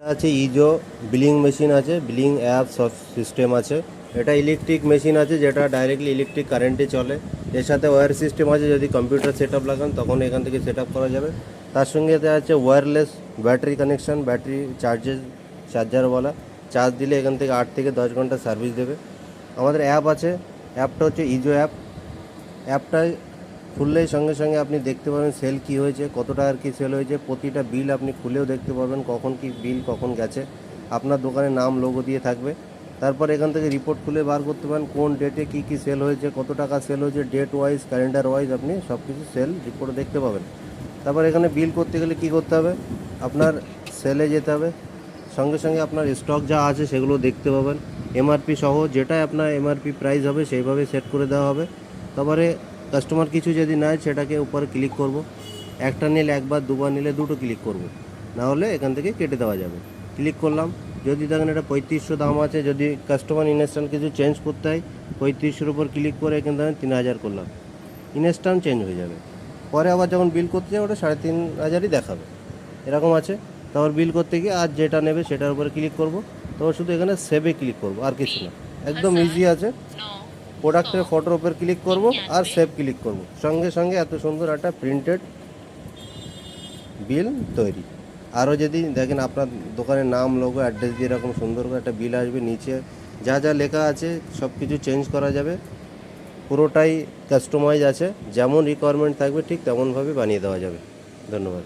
আছে ইজো billing machine আছে বিলিং অ্যাপ সব সিস্টেম আছে। এটা ইলেকট্রিক মেশিন আছে যেটা ডাইরেক্টলি ইলেকট্রিক কারেন্টে চলে। এর সাথে ওয়্যার সিস্টেম আছে, যদি কম্পিউটার সেট আপ লাগান, তখন এখান থেকে সেট আপ করা যাবে। তার সঙ্গে আছে wireless battery connection battery charges চার্জারওয়ালা charge দিলে এখান থেকে আট থেকে দশ ঘণ্টা সার্ভিস দেবে। আমাদের অ্যাপ আছে অ্যাপটা হচ্ছে ইজো অ্যাপ অ্যাপটায় খুললেই সঙ্গে সঙ্গে আপনি দেখতে পাবেন সেল কি হয়েছে, কত টাকার কি সেল হয়েছে, প্রতিটা বিল আপনি খুলেও দেখতে পাবেন কখন কি বিল কখন গেছে। আপনার দোকানের নাম লোগো দিয়ে থাকবে। তারপর এখান থেকে রিপোর্ট খুলে বার করতে পারেন কোন ডেটে কি কি সেল হয়েছে, কত টাকা সেল হয়েছে ডেট ওয়াইজ ক্যালেন্ডার ওয়াইজ আপনি সব কিছু সেল রিপোর্টে দেখতে পাবেন। তারপর এখানে বিল করতে গেলে কি করতে হবে? আপনার সেলে যেতে হবে। সঙ্গে সঙ্গে আপনার স্টক যা আছে সেগুলো দেখতে পাবেন। এমআরপি সহ যেটাই আপনার এমআরপি প্রাইস হবে সেইভাবে সেট করে দেওয়া হবে। তারপরে কাস্টমার কিছু যদি নেয় সেটাকে উপরে ক্লিক করব। একটা নিলে একবার দুবার নিলে দুটো ক্লিক করব। না হলে এখান থেকে কেটে দেওয়া যাবে। ক্লিক করলাম। যদি দেখেন এটা পঁয়ত্রিশশো দাম আছে যদি কাস্টমার ইনস্ট্যান্ট কিছু চেঞ্জ করতে হয় পঁয়ত্রিশশোর উপর ক্লিক করে এখানে দেখেন তিন হাজার করলাম। ইনস্ট্যান্ট চেঞ্জ হয়ে যাবে। পরে আবার যখন বিল করতে যাবে ওটা সাড়ে তিন হাজারই দেখাবে। এরকম আছে। তারপর বিল করতে গিয়ে আর যেটা নেবে সেটার উপরে ক্লিক করব। তারপর শুধু এখানে সেভে ক্লিক করব আর কিছু না। একদম ইজি আছে। প্রোডাক্টের ফটোর উপর ক্লিক করব আর সেভ ক্লিক করব। সঙ্গে সঙ্গে এত সুন্দর একটা প্রিন্টেড বিল তৈরি। আরও যদি দেখেন আপনার দোকানের নাম লোগো অ্যাড্রেস দিয়ে এরকম সুন্দর করে একটা বিল আসবে, নিচে যা যা লেখা আছে সব কিছু চেঞ্জ করা যাবে। পুরোটাই কাস্টমাইজ আছে। যেমন রিকোয়ারমেন্ট থাকবে, ঠিক তেমনভাবে বানিয়ে দেওয়া যাবে। ধন্যবাদ।